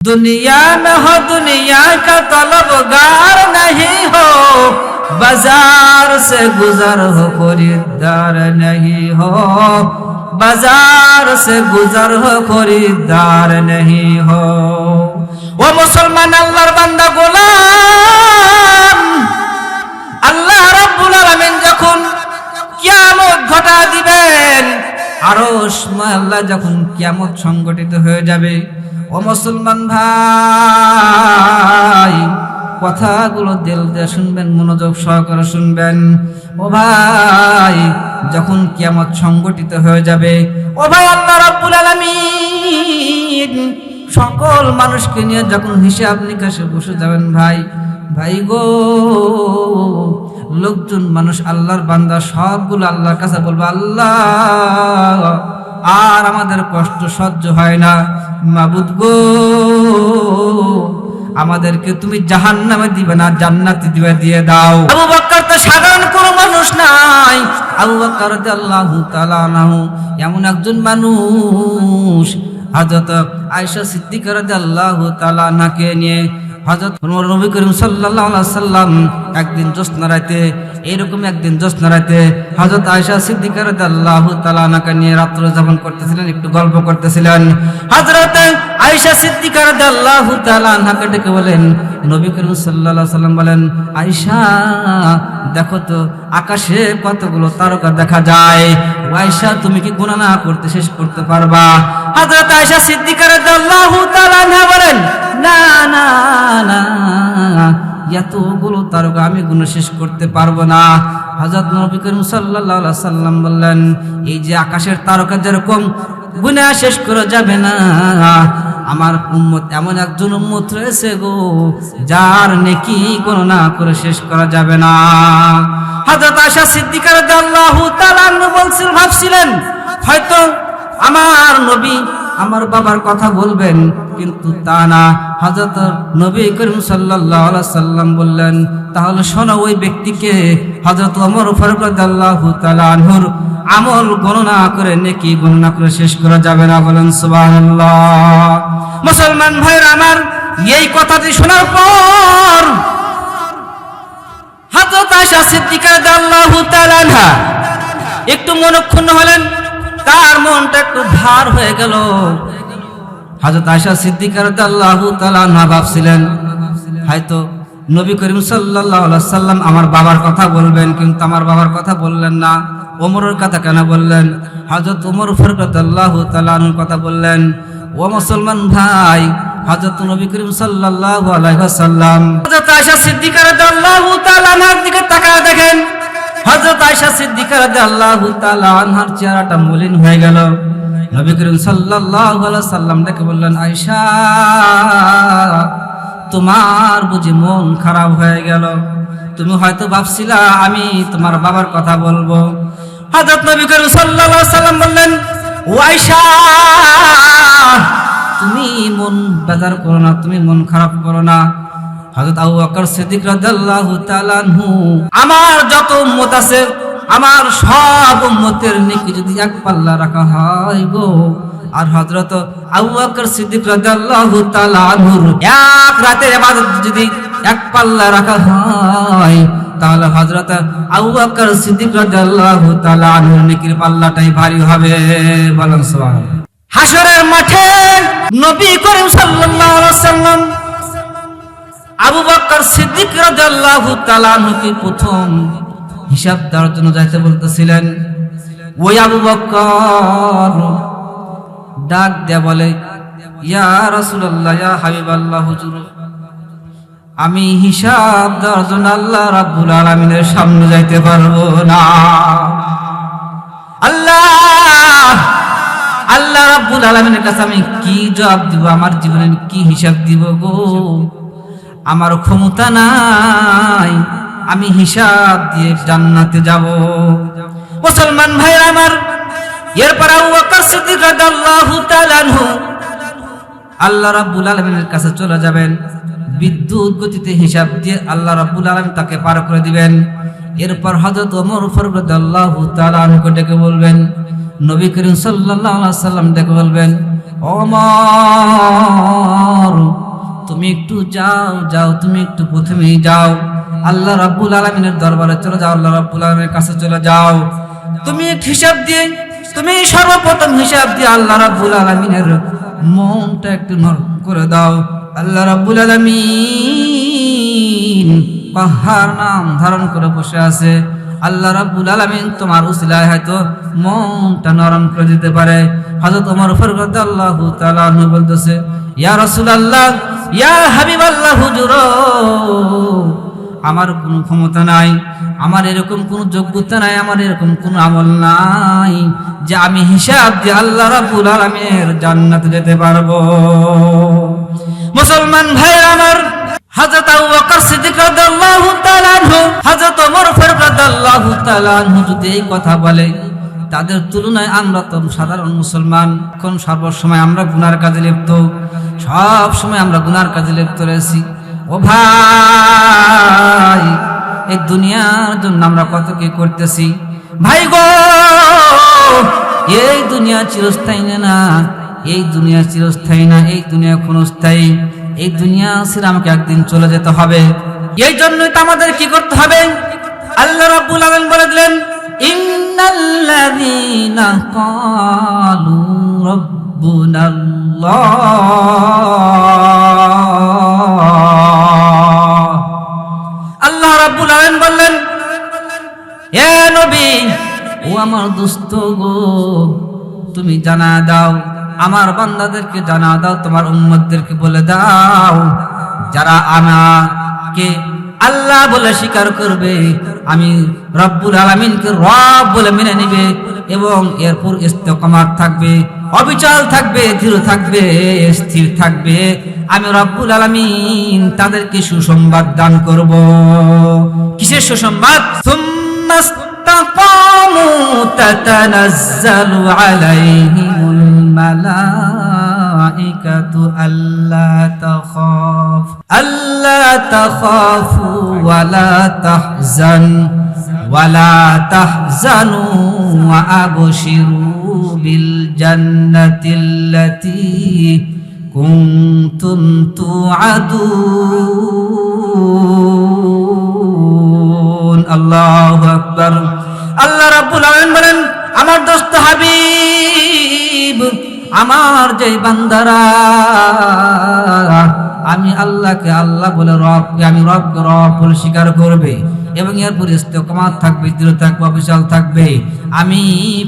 दुनिया में हो दुनिया का तलबगार नहीं हो बाजार से गुजर हो खरीदार नहीं हो बाजार से गुजर हो खरीदार नहीं हो ও মুসলমান আল্লাহর বান্দা গোলাম আল্লাহ রাব্বুল আলামিন যখন কিয়ামত ঘটা দিবেন আরো সময় আল্লাহ যখন কিয়ামত সংগঠিত হয়ে যাবে ও মুসলমান ভাই, কথাগুলো দিল দিয়ে শুনবেন, মনোযোগ সহকারে শুনবেন। ও ভাই, যখন কিয়ামত সংগঠিত হয়ে যাবে, ও ভাই আল্লাহ রাব্বুল আলামিন, সকল মানুষকে নিয়ে যখন হিসাব নিকাশে বসে যাবেন ভাই ভাই গো, লোকজন, মানুষ আল্লাহর বান্দা, সবগুলো আল্লাহর কাছে বলব, আল্লাহ আর আমাদের কষ্ট সহ্য হয় না। মাবুদ গো, আমাদেরকে তুমি জাহান নামে দিবে না, জান্নাতি দিবে দিয়ে দাও। আবু বক্কর তো সাধারণ কোনো মানুষ নাই। আবু বক্কর আল্লাহ নাহু এমন একজন মানুষ, হযরত আয়েশা সিদ্দিকা রাদিয়াল্লাহু তাআলা নাকে নিয়ে হযরত নবী করিম সাল্লাম একদিন জ্যোৎস্না রাতে এরকম একদিন জ্যোৎস্না রাতে হাজত আয়েশা সিদ্দিকা রাদিয়াল্লাহু তাআলা নাকে নিয়ে রাত্র যাপন করতেছিলেন, একটু গল্প করতেছিলেন। হজরত আয়েশা সিদ্দিকা রাদিয়াল্লাহু তাআলা নাকা ডেকে বলেন নবী করিম আলাইহি সাল্লাম বলেন, আয়েশা, দেখো তো, আকাশে কতগুলো তারকা দেখা যায়। ও আয়েশা, তুমি কি গুনাহ না করতে শেষ করতে পারবা? হযরত আয়েশা সিদ্দিকা রাদিয়াল্লাহু তাআলা আনহা বলেন, না না না, এতগুলো তারকা আমি গুণ শেষ করতে পারব না। হযরত নবী করিম আলাইহি সাল্লাম বললেন, এই যে আকাশের তারকা যেরকম গুনাহ শেষ করা যাবে না। আমার উম্মত এমন একজন উম্মত রয়েছে গো, যার নেকি গণনা করে শেষ করা যাবে না। হযরত আশা সিদ্দিকার আল্লাহ তাআলা বলছিলেন ভাবছিলেন, হয়তো আমার নবী আমার বাবার কথা বলবেন, কিন্তু তা না। হযরত নবী করিম আলাইহি সাল্লাম বললেন, তাহলে শোনো ওই ব্যক্তিকে হযরত ওমর ফারুক রাদিয়াল্লাহু তাআলা আনহুর আমল গণনা করে, নেকি গণনা করে শেষ করা যাবে না। বলেন, সুবহানাল্লাহ। মুসলমান ভাইরা আমার এই কথাটি শোনার পর হযরত আয়েশা সিদ্দিকা রাদিয়াল্লাহু তাআলা আনহা একটু মনক্ষুণ্ণ হলেন। তার মনটা একটু ভার হয়ে গেল। হযরত আয়েশা সিদ্দিকা রাদিয়াল্লাহু তালা না ভাবছিলেন, হয়তো নবী করিম আলাইহি সাল্লাম আমার বাবার কথা বলবেন, কিন্তু আমার বাবার কথা বললেন না। ওমরের কথা কেন বললেন? হযরত ওমর ফারুক রাদিয়াল্লাহু তাআলা আনহুর কথা বললেন, ও মুসলমান ভাই, হযরত নবী করিম সাল্লাল্লাহু আলাইহি ওয়াসাল্লাম হযরত আয়েশা সিদ্দিকা রাদিয়াল্লাহু তাআলা দিকে তাকায় দেখেন হযরত আয়েশা সিদ্দিকা রাদিয়াল্লাহু তাআলা আনহার চেহারাটা মলিন হয়ে গেল। নবী করিম সাল্লাল্লাহু আলাইহি সাল্লাম ডেকে বললেন, আয়েশা, তোমার বুঝি মন খারাপ হয়ে গেল। তুমি হয়তো ভাবছিলা আমি তোমার বাবার কথা বলব। হযরত নবী করিম সাল্লাল্লাহু আলাইহি সাল্লাম বললেন, ও আয়েশা, তুমি মন বেজার করো না, তুমি মন খারাপ করো না। হযরত আবু বকর সিদ্দিক রাদিয়াল্লাহু তাআলা আনহু, আমার যত উম্মত আছে, আমার সব উম্মতের নেকি যদি এক পাল্লা রাখা হয় গো। আর হযরত আবু বকর সিদ্দিক রাদিয়াল্লাহু তাআলা এক রাতের ইবাদত যদি এক পাল্লা রাখা হয়, তাহলে হযরত আবু বকর সিদ্দিক রাদিয়াল্লাহু তাআলা আনহুর নেকির পাল্লাটাই ভারী হবে। বলেন সুবহানাল্লাহ। হাসরের মাঠে নবী করিম সাল্লাল্লাহু আলাইহি ওয়াসাল্লাম আবু বকর সিদ্দিক রাদিয়াল্লাহু তাআলা আনহুকে প্রথম হিসাব দেওয়ার জন্য যাইতে বলতেছিলেন, ওই আবু বকর, ডাক দেয়া বলে, ইয়া রাসূলুল্লাহ, ইয়া হাবিবাল্লাহ, হুজুর, আমি হিসাব দেওয়ার জন্য আল্লাহ রাব্বুল আলামিনের সামনে যাইতে পারব না। আল্লাহ আল্লাহ রাব্বুল আলামিনের কাছে আমি কি জবাব দিব? আমার জীবনে কি হিসাব দিব গো? আমার ক্ষমতা নাই, আমি হিসাব দিয়ে জান্নাতে যাব। মুসলমান ভাই আমার, এরপর আল্লাহ রাব্বুল আলামিনের কাছে চলে যাবেন। বিদ্যুৎ গতিতে হিসাব দিয়ে আল্লাহ রাব্বুল আলামিন তাকে পার করে দিবেন। এরপর হযরত ওমর ফারুক রাদিয়াল্লাহু তাআলা আনহুকে ডেকে বলবেন, নবী করিম আলাইহি সাল্লাম ডেকে বলবেন অমর তুমি একটু যাও যাও, তুমি একটু প্রথমেই যাও। আল্লাহ রাব্বুল আলমিনের দরবারে চলে যাও, আল্লাহ রাব্বুল আলমের কাছে চলে যাও। তুমি হিসাব দিয়ে, তুমি সর্বপ্রথম হিসাব দিয়ে আল্লাহ রাব্বুল আলমিনের মনটা একটু নরম করে দাও। আল্লাহ রাব্বুল আলমিন পাহাড় নাম ধারণ করে বসে আছে। আল্লাহ রাব্বুল আলামিন তোমার উসিলায় হয়তো মনটা নরম করে দিতে পারে। হযরত ওমর ফারুক তাআলা আনহু বলতেছে ইয়া রাসূলুল্লাহ, ইয়া হাবিবাল্লাহ হুজুর আমার কোনো ক্ষমতা নাই, আমার এরকম কোনো যোগ্যতা নাই, আমার এরকম কোনো আমল নাই যে আমি হিসাব দিয়ে আল্লাহ রাব্বুল আলামিনের জান্নাতে যেতে পারব। মুসলমান ভাই আমার, হযরত আবু বকর সিদ্দিক রাদিয়াল্লাহু তাআলা হযরত ওমর ফারুক রাদিয়াল্লাহু তাআলা যদি এই কথা বলে তাদের তুলনায় আমরা তো সাধারণ মুসলমান। কোন সর্বসময় আমরা গুনার কাজে লিপ্ত। সব সময় আমরা গুনার কাজে লিপ্ত রয়েছি। ও ভাই, এই দুনিয়ার জন্য আমরা কত কি করতেছি? ভাই গো, এই দুনিয়া চিরস্থায়ী না? এই দুনিয়া চিরস্থায়ী না, এই দুনিয়া ক্ষণস্থায়ী। এই দুনিয়া ছেড়ে আমাকে একদিন চলে যেতে হবে। এই জন্যই তো আমাদের কি করতে হবে? আল্লাহ রাব্বুল আলামিন বলে দিলেন আল্লাহ রাব্বুল আলামিন বললেন, এ নবী, ও আমার দোস্ত গো, তুমি জানা দাও, আমার বান্দাদেরকে জানা দাও, তোমার উম্মতদেরকে বলে দাও, যারা আমাকে আল্লাহ বলে স্বীকার করবে আমি রব্বুল আলামিনকে রব বলে মেনে নিবে এবং এরপর ইস্তেকামাত থাকবে অবিচল থাকবে দৃঢ় থাকবে স্থির থাকবে আমি রব্বুল আলামিন তাদেরকে সুসংবাদ দান করব কিসের সুসংবাদ ثم استقاموا تتنزل عليهم الملائكة ألا تخاف ألا تخافوا ولا تحزن ولا تحزنوا وأبشروا بالجنة التي كنتم توعدون الله أكبر আল্লাহ রাব্বুল আলামিন বলেন আমার দোস্ত হাবিব আমার যে বান্দারা আমি আল্লাহকে আল্লাহ বলে রবকে আমি রবকে রব বলে স্বীকার করবে। এবং এরপর ইস্তেকামাত থাকবে দৃঢ় থাকবে অবিশাল থাকবে। আমি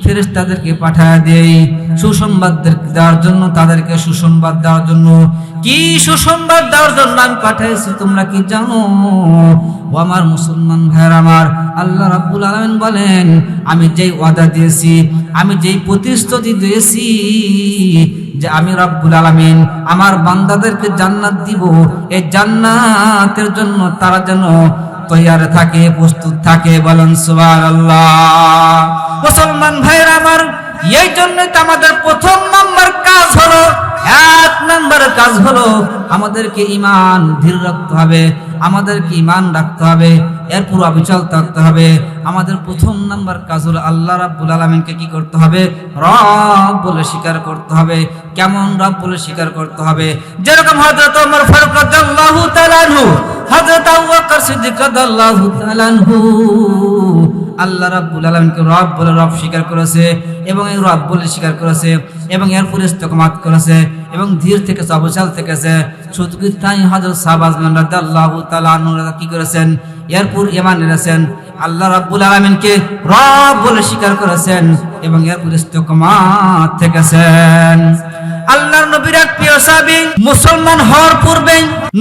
ফেরেশতাদেরকে পাঠায় দেই সুসংবাদ দেওয়ার জন্য, তাদেরকে সুসংবাদ দেওয়ার জন্য। কি সুসংবাদ দেওয়ার জন্য আমি পাঠাইছি, তোমরা কি জানো? ও আমার মুসলমান ভাইয়ের আমার, আল্লাহ রাব্বুল আলামিন বলেন, আমি যেই ওয়াদা দিয়েছি, আমি যেই প্রতিশ্রুতি দিয়েছি যে আমি রব্বুল আলামিন আমার বান্দাদেরকে জান্নাত দিব, এই জান্নাতের জন্য তারা যেন তৈয়ার থাকে, প্রস্তুত থাকে, বলেন সুবহানাল্লাহ। মুসলমান ভাইয়ের আমার, এই জন্যই তো আমাদের প্রথম নম্বর কাজ হলো, এক নাম্বার কাজ হলো আমাদেরকে ইমান ধীর রাখতে হবে, আমাদেরকে ইমান রাখতে হবে এর এরপর অবিচল থাকতে হবে। আমাদের প্রথম নাম্বার কাজ হলো আল্লাহ রাব্বুল আলামিনকে কি করতে হবে? রব বলে স্বীকার করতে হবে। কেমন রব বলে স্বীকার করতে হবে? যেরকম হযরত ওমর ফারুক আনহু হযরত আল্লাহ রাব্বুল আলামিনকে রব বলে রব স্বীকার করেছে এবং এই রব বলে স্বীকার করেছে এবং এরপর ইস্তেকামাত করেছে এবং ধীর থেকে অবচাল থেকেছে। শুধু কি তাই হযরত সাহবাজ রাদিয়াল্লাহু তাআলা আনহুরা কি করেছেন? এরপর ঈমান এনেছেন। আল্লাহ রাব্বুল আলামিনকে রব বলে স্বীকার করেছেন এবং এরপর ইস্তেকামাত থেকেছেন। আল্লাহর নবীর এক প্রিয় সাহাবী মুসলমান হওয়ার পূর্বে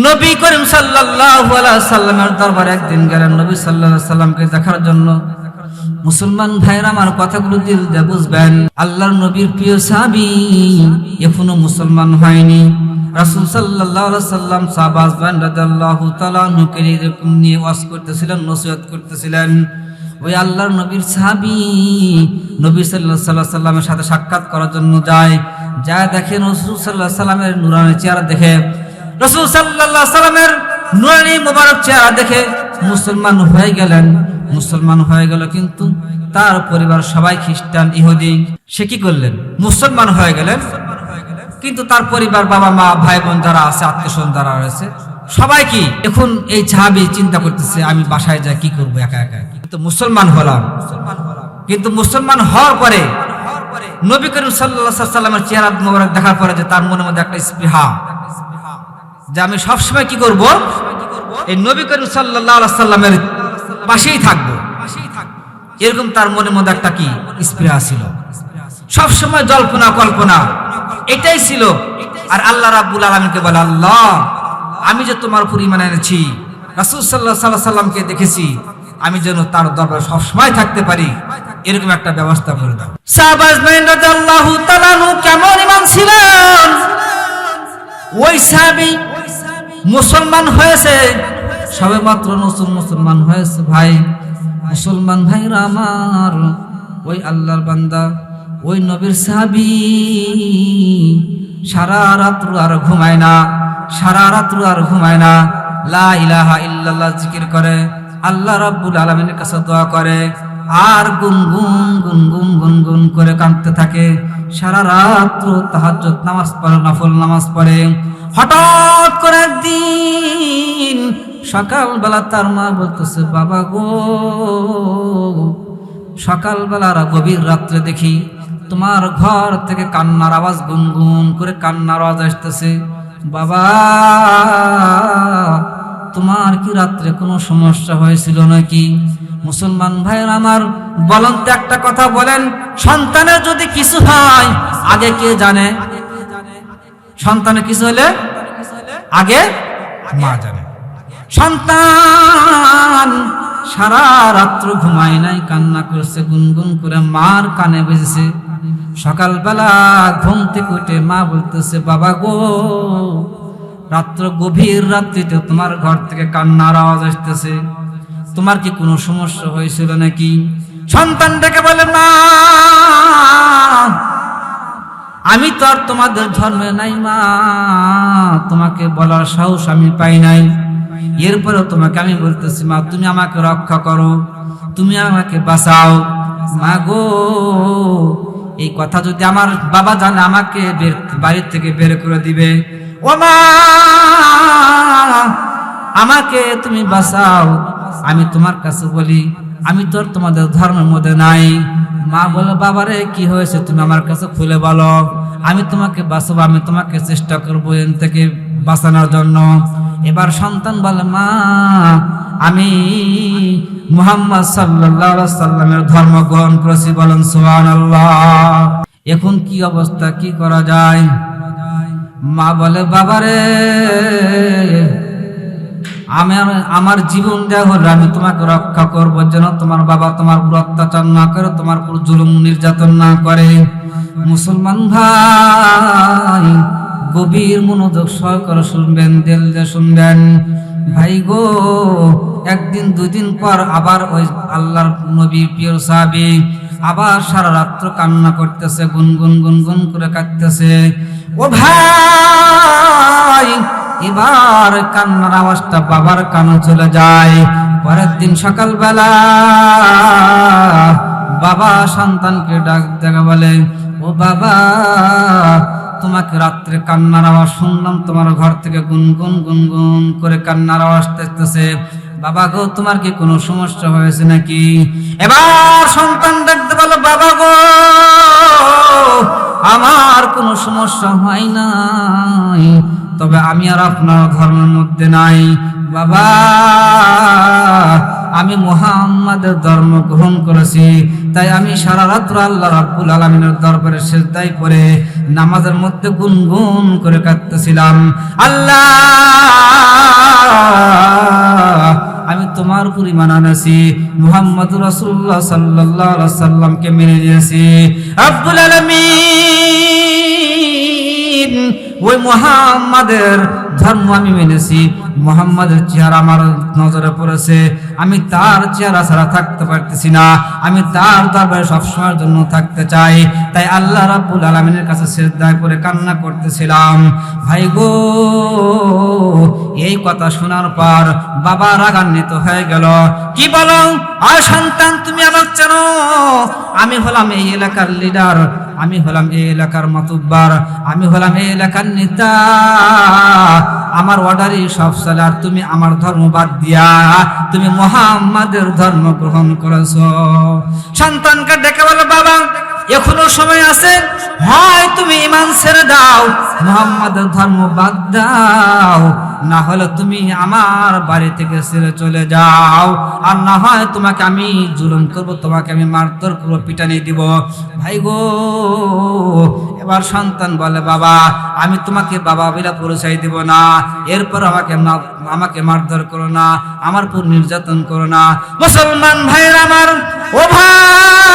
নবী করিম সাল্লাল্লাহু আলাইহি সাল্লামের দরবারে একদিন গেলেন নবী সাল্লাল্লাহু আলাইহি সাল্লামকে দেখার জন্য। মুসলমান ভাইরা আমার কথাগুলো দিল দিয়ে বুঝবেন, আল্লাহর নবীর প্রিয় সাহাবী এখনও মুসলমান হয়নি। রাসূল সাল্লাল্লাহু আলাইহি সাল্লাম বান রাদিয়াল্লাহু তাআলা আনহুকে এরকম নিয়ে ওয়াজ করতেছিলেন, নসিহত করতেছিলেন। ওই আল্লাহর নবীর সাহাবী নবী সাল্লাল্লাহু আলাইহি সাল্লামের সাথে সাক্ষাৎ করার জন্য যায়। যা দেখে রসুল সাল্লাহ সাল্লামের নুরানি চেহারা দেখে, রসুল সাল্লাহ সাল্লামের নুরানি মোবারক চেহারা দেখে মুসলমান হয়ে গেলেন। মুসলমান হয়ে গেল কিন্তু তার পরিবার সবাই খ্রিস্টান, ইহুদি। সে কি করলেন? মুসলমান হয়ে গেলেন। কিন্তু তার পরিবার বাবা মা ভাই বোন যারা আছে আত্মীয় যারা রয়েছে, সবাই কি? এখন এই সাহাবি চিন্তা করতেছে, আমি বাসায় যাই, কি করব একা একা? কিন্তু মুসলমান হলাম। কিন্তু মুসলমান হওয়ার পরে নবী করিম সাল্লাহ সাল্লামের চেহারা মোবারক দেখার পরে যে তার মনের মধ্যে একটা স্পৃহা। যে আমি সবসময় কি করব? এই নবী করিম সাল্লামের পাশেই থাকব। এরকম তার মনের মধ্যে একটা কি? স্পৃহা ছিল। সবসময় জল্পনা, কল্পনা, এটাই ছিল। আর আল্লাহ রাব্বুল আলমীকে বলে, আল্লাহ, আমি যে তোমার উপর ইমান এনেছি, রাসুল সাল্লাহ সাল্লাহ সাল্লামকে দেখেছি, আমি যেন তার দরবার সবসময় থাকতে পারি। এরকম একটা ব্যবস্থা করে দাও। রাদিয়াল্লাহু তাআলা কেমন ইমান ছিলেন? ওই সাহাবী মুসলমান হয়েছে। সবে মাত্র নতুন মুসলমান হয়েছে ভাই। মুসলমান ভাইরা আমার, ওই আল্লাহর বান্দা, ওই নবীর সাহাবি। সারা রাত্র আর ঘুমায় না, সারা রাত্র আর ঘুমায় না। লা ইলাহা ইল্লাল্লাহ জিকির করে, আল্লাহ রাব্বুল আলামিনের কাছে দোয়া করে। আর গুনগুন গুনগুন গুনগুন করে কাঁদতে থাকে। সারা রাত্র তাহাজ্জুদ নামাজ পড়ে, নফল নামাজ পড়ে। হঠাৎ করে একদিন সকালবেলা তার মা বলতেছে, বাবা গো, সকালবেলা গভীর রাত্রে দেখি তোমার ঘর থেকে কান্নার আওয়াজ গুনগুন করে কান্নার আওয়াজ আসতেছে। বাবা তোমার কি রাত্রে কোনো সমস্যা হয়েছিল নাকি? মুসলমান ভাইয়ের আমার বলেন তো একটা কথা বলেন সন্তানের যদি কিছু হয় আগে কে জানে? সন্তানের কিছু হলে? আগে? মা জানে। সন্তান সারা রাত্র ঘুমায় নাই কান্না করছে গুনগুন করে মার কানে বেজেছে। সকালবেলা ঘুম থেকে উঠে মা বলতেছে বাবা গো রাত্র গভীর রাত্রিতে তোমার ঘর থেকে কান্নার আওয়াজ আসতেছে। তোমার কি কোনো সমস্যা হয়েছিল নাকি? সন্তান ডেকে বলে, না, আমি তো আর তোমাদের ধর্মে নাই মা। তোমাকে বলার সাহস আমি পাই নাই। এরপরেও তোমাকে আমি বলতেছি, মা, তুমি আমাকে রক্ষা করো। তুমি আমাকে বাঁচাও। মা গো, এই কথা যদি আমার বাবা জানে, আমাকে বাড়ির থেকে বের করে দিবে। আমাকে তুমি বাঁচাও। আমি তোমার কাছে বলি, আমি তোর তোমাদের ধর্মের মধ্যে নাই। মা বলে বাবারে, কি হয়েছে? তুমি আমার কাছে খুলে বলো। আমি তোমাকে বাঁচাবো, আমি তোমাকে চেষ্টা করব এন থেকে বাঁচানোর জন্য। এবার সন্তান বলে মা, আমি মুহাম্মদ সাল্লাল্লাহু সাল্লামের ধর্ম গ্রহণ করেছি। বলেন সুবহান এখন কি অবস্থা? কি করা যায়? মা বলে, বাবারে, আমি আমার জীবন দেওয়া হলে, আমি তোমাকে রক্ষা করব যেন তোমার বাবা তোমার উপর অত্যাচার না করে, তোমার উপর জুলুম নির্যাতন না করে। মুসলমান ভাই, গভীর মনোযোগ সহকারে শুনবেন, দিল দিয়ে শুনবেন। ভাই গো, একদিন দুদিন পর আবার ওই আল্লাহর নবী, প্রিয় সাহাবি আবার সারা রাত্র কান্না করতেছে, গুনগুন গুনগুন করে কাঁদতেছে। ও ভাই, এবার কান্নার আওয়াজটা বাবার কানে চলে যায়। পরের দিন সকালবেলা বাবা সন্তানকে ডাক দেখা বলে, ও বাবা, তোমাকে রাত্রে কান্নার আওয়াজ শুনলাম, তোমার ঘর থেকে গুনগুন গুনগুন করে কান্নার আওয়াজ দেখতেছে বাবা গো, তোমার কি কোনো সমস্যা হয়েছে নাকি? এবার সন্তান দেখতে বলো, বাবা গো, আমার কোনো সমস্যা হয় নাই। তবে আমি আর আপনার ধর্মের মধ্যে নাই। বাবা, আমি মুহাম্মাদের ধর্ম গ্রহণ করেছি। তাই আমি সারা রাত্র আল্লাহ রাব্বুল আলমিনের দরবারে সেজদাই করে নামাজের মধ্যে গুনগুন করে কাঁদতেছিলাম। আল্লাহ, আমি তোমার উপর ইমান আনাছি। মুহাম্মদ রাসূলুল্লাহ সাল্লাল্লাহু আলাইহি সাল্লামকে মেনে নিয়েছি। আব্দুল আলামিন, ওই মুহাম্মাদের ধর্ম আমি মেনেছি, মোহাম্মদের চেহারা আমার নজরে পড়েছে, আমি তার চেহারা ছাড়া থাকতে পারতেছি না, আমি তার দরবারে সবসময়ের জন্য থাকতে চাই, তাই আল্লাহ রাব্বুল আলমিনের কাছে শ্রদ্ধায় করে কান্না করতেছিলাম। ভাই গো, এই কথা শোনার পর বাবা রাগান্বিত হয়ে গেল। কি বলো? আর সন্তান তুমি আমার চেনো? আমি হলাম এই এলাকার লিডার আমি হলাম এই এলাকার মাতুব্বার, আমি হলাম এই এলাকার নেতা। আমার অর্ডারই সব সালার তুমি আমার ধর্ম বাদ দিয়া, তুমি মোহাম্মদের ধর্ম গ্রহণ করেছ। সন্তানকে ডেকে বলো, বাবা এখনও সময় আছে? হয় তুমি ইমান ছেড়ে দাও। মোহাম্মদের ধর্ম বাদ দাও। না হলে তুমি আমার বাড়ি থেকে ছেড়ে চলে যাও। আর না হয় তোমাকে আমি জুলুম করব, তোমাকে আমি মারধর করব, পিটানি দিব। ভাই গো, এবার সন্তান বলে, বাবা, আমি তোমাকে বাবা বিলা পরিচয় দিব না। এরপর আমাকে আমাকে মারধর করো না। আমার পুর নির্যাতন করো না। মুসলমান ভাইয়ের আমার, ও ভাই!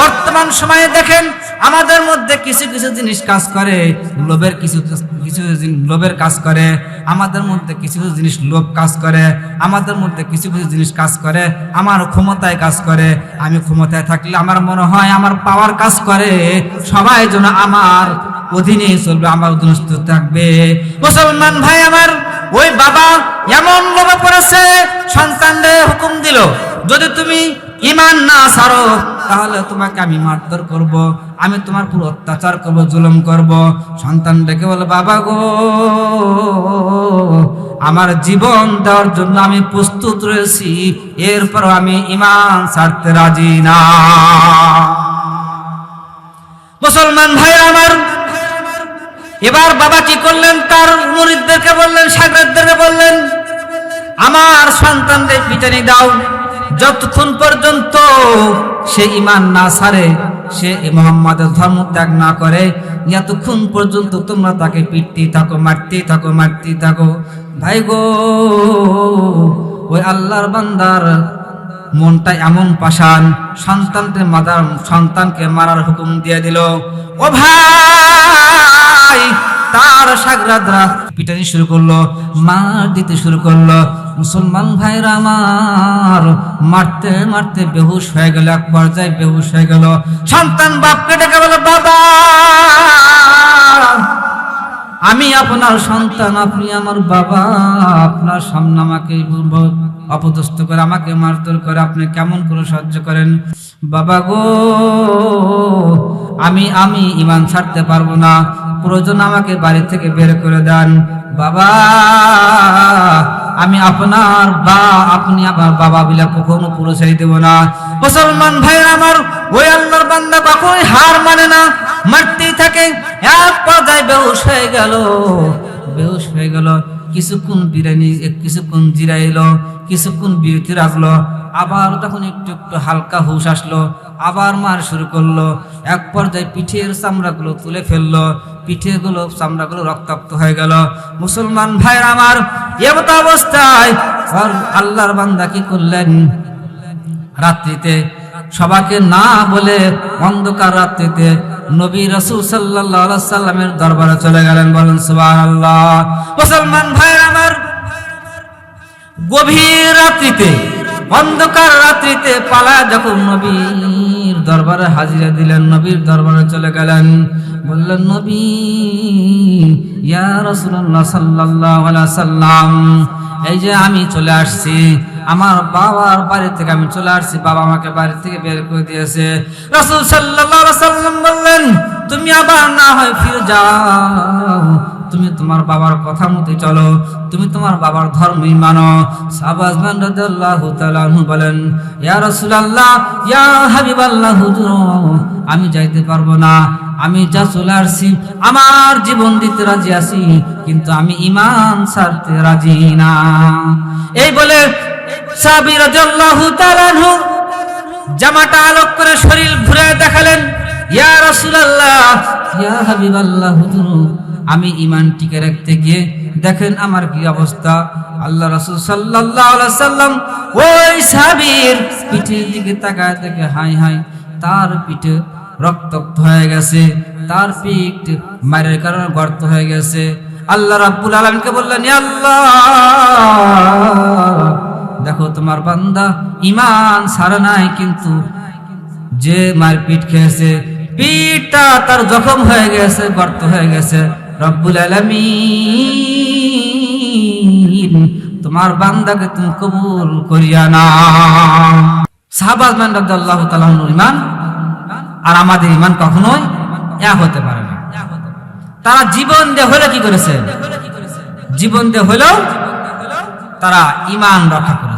বর্তমান সময়ে দেখেন, আমাদের মধ্যে কিছু কিছু জিনিস কাজ করে, লোভের কিছু কিছু লোভের কাজ করে, আমাদের মধ্যে কিছু কিছু জিনিস লোভ কাজ করে, আমাদের মধ্যে কিছু কিছু জিনিস কাজ করে, আমার ক্ষমতায় কাজ করে, আমি ক্ষমতায় থাকলে আমার মনে হয় আমার পাওয়ার কাজ করে, সবাই যেন আমার অধীনে চলবে, আমার অধীনস্থ থাকবে। মুসলমান ভাই আমার, ওই বাবা এমন লোভে পড়েছে, সন্তানদের হুকুম দিল, যদি তুমি ইমান না ছাড়ো তাহলে তোমাকে আমি মারধর করব, আমি তোমার পুরো অত্যাচার করব, জুলুম করব। সন্তান ডেকে বলে, বাবা গো, আমার জীবন দেওয়ার জন্য আমি প্রস্তুত রয়েছি এরপর আমি ইমান ছাড়তে রাজি না। মুসলমান ভাই আমার, এবার বাবা কি করলেন? তার মুরিদদেরকে বললেন সাগরদেরকে বললেন, আমার সন্তানদের পিটানি দাও, যতক্ষণ পর্যন্ত সে ইমান না ছাড়ে সে মোহাম্মদের ধর্ম ত্যাগ না করে, এতক্ষণ পর্যন্ত তোমরা তাকে পিটতেই থাকো, মারতেই থাকো মারতেই থাকো। ভাই গো, ওই আল্লাহর বান্দার মনটা এমন পাষাণ, সন্তানকে মাদার সন্তানকে মারার হুকুম দিয়ে দিল। ও ভাই, তার সাগরাদরা পিটানি শুরু করল, মার দিতে শুরু করল। মুসলমান ভাইরা আমার, মারতে মারতে বেহুশ হয়ে গেল, এক পর্যায়ে বেহুশ হয়ে গেল। সন্তান বাপকে ডেকে বলো বাবা, আমি আপনার সন্তান, আপনি আমার বাবা, আপনার সামনে আমাকে অপদস্থ করে, আমাকে মারধর করে, আপনি কেমন করে সহ্য করেন? বাবা গো, আমি আমি ইমান ছাড়তে পারব না, প্রয়োজন আমাকে বাড়ি থেকে বের করে দেন। বাবা আমি আপনার বা আপনি আমার বাবা বিলা কখনো পুরোসাই দেব না। মুসলমান ভাই আমার, ওই আল্লাহর বান্দা কখনোই হার মানে না, মারতেই থাকে। এক পর্যায়ে বেহুশ হয়ে গেল, বেহুশ হয়ে গেল। কিছুক্ষণ বিরিয়ানি, কিছুক্ষণ জিরাইলো, কিছুক্ষণ বিরতি রাখল, আবার তখন একটু একটু হালকা হুশ আসলো, আবার মার শুরু করল। এক পর্যায়ে পিঠের চামড়াগুলো তুলে ফেলল, পিঠেগুলো, চামড়াগুলো রক্তাক্ত হয়ে গেল। মুসলমান ভাইয়ের আমার এমত অবস্থায় আল্লাহর বান্দা কি করলেন? রাত্রিতে সবাকে না বলে অন্ধকার রাত্রিতে নবী রসুল সাল্লাহ সাল্লামের দরবারে চলে গেলেন বলেন মুসলমান ভাইয়ের আমার, গভীর রাত্রিতে, অন্ধকার রাত্রিতে পালা যখন নবীর দরবারে হাজিরা দিলেন, নবীর দরবারে চলে গেলেন, বললেন, নবী, ইয়া রাসূলুল্লাহ সাল্লাল্লাহু আলাইহি সাল্লাম, এই যে আমি চলে আসছি আমার বাবার বাড়ি থেকে আমি চলে আসছি। বাবা আমাকে বাড়ি থেকে বের করে দিয়েছে। রাসূল সাল্লাম বললেন, তুমি আবার না হয় ফিরে যাও। তুমি তোমার বাবার কথা মতো চলো। তুমি তোমার বাবার ধর্মই মানো। সাবাজমান রাদিয়াল্লাহু তাআলা বলেন, ইয়া রাসূলুল্লাহ, ইয়া হাবিবাল্লাহ, হুজুর, আমি যাইতে পারব না। আমি যা চলে আসছি, আমার জীবন দিতে রাজি আছি, কিন্তু আমি ইমান ছাড়তে রাজি না। এই বলে জামাটা আলোক করে শরীর ঘুরে দেখালেন, ইয়া আমি ইমান টিকে রাখতে গিয়ে দেখেন আমার কি অবস্থা। আল্লাহ রাসূল সাল্লাম ওই সাবির পিঠের দিকে তাকায় দেখে হাই হাই, তার পিঠে রক্তাক্ত হয়ে গেছে, তার পিঠ মারের কারণে গর্ত হয়ে গেছে। আল্লাহ রাব্বুল আলামিনকে বললেন আল্লাহ দেখো, তোমার বান্দা ইমান সারা নাই কিন্তু যে মার পিঠ খেয়েছে, পিঠটা তার জখম হয়ে গেছে, গর্ত হয়ে গেছে। রব্বুল আলামিন, তোমার বান্দাকে তুমি কবুল করিয়া না সাহাবাজ মান আল্লাহ তালাহুর ইমান আর আমাদের ইমান কখনোই এক হতে পারে না। তারা জীবন দিয়ে হলে কি করেছে? জীবন দিয়ে হলেও তারা ইমান রক্ষা করেছে